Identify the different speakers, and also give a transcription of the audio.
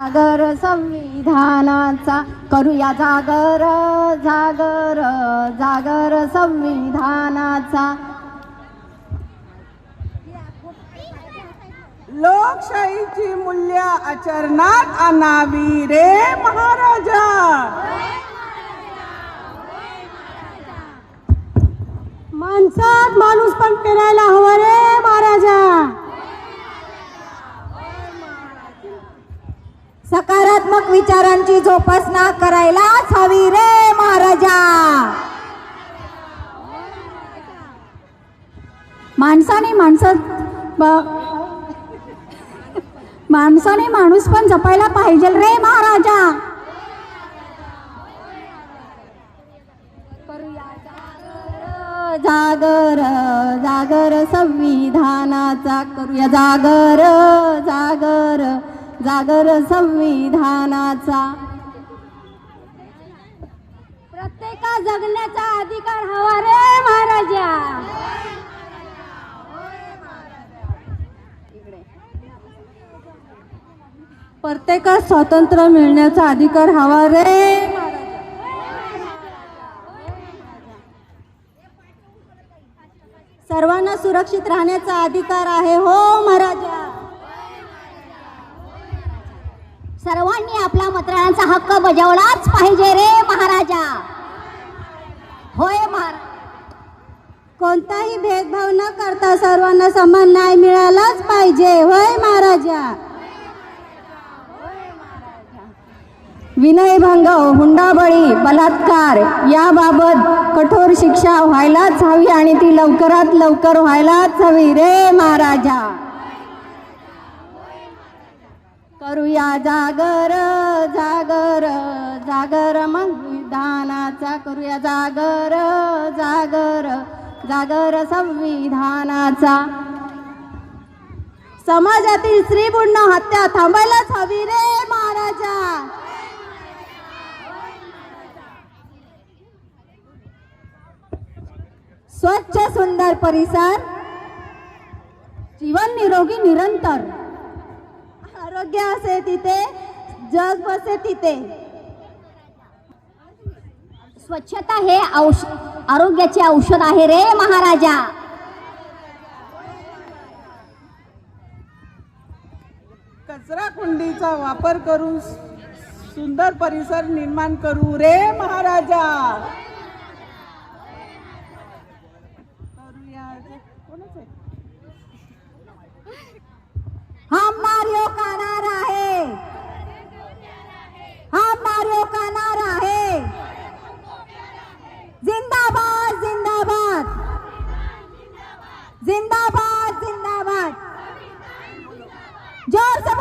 Speaker 1: जागर संविधानाचा करूया जागर जागर जागर संविधानाचा.
Speaker 2: लोकशाहीची मूल्य आचरणात आणावी रे महाराजा.
Speaker 1: माणसात माणूस पण फिरायला हवा रे महाराजा सकारात्मक विचारांची जोपासना करायलाच हवी रे महाराजा. माणसाने माणसात माणसाने माणूस पण जपायला पाहिजे रे महाराजा. जागर जागर संविधानाचा करूया जागर जागर. जागर संविधानाचा. प्रत्येका जगण्याचा अधिकार हवा रे महाराजा. प्रत्येकास स्वातंत्र्य मिळण्याचा अधिकार हवा रे सर्वांना सुरक्षित राहण्याचा अधिकार आहे हो महाराजा. बजावलाच पाहिजे रे महाराजा. होय महाराज. कोणताही भेदभाव न करता सर्वांना समान न्याय मिळालाच पाहिजे. होय महाराजा. विनयभंग हुंडाबळी बलात्कार याबाबत कठोर शिक्षा व्हायलाच हवी आणि ती लवकरात लवकर व्हायलाच हवी रे महाराजा. करूया जागर जागर जागर संविधानाचा करूया जागर जागर जागर संविधानाचा. समाजातील स्त्री पुण्य हत्या थांबायलाच हवी रे महाराजा. स्वच्छ सुंदर परिसर. जीवन निरोगी निरंतर. आरोग्य असे तिथे जग बसे तिथे.
Speaker 3: स्वच्छता हे औष आरोग्याचे औषध आहे रे महाराजा.
Speaker 2: कचरा कुंडीचा वापर करून सुंदर परिसर निर्माण करू रे महाराजा. करूया. कोणच आहे?
Speaker 1: हम मारियो का नारा है हम मारियो का नारा है जिंदाबाद जिंदाबाद. जिंदाबाद जिंदाबाद. जोर से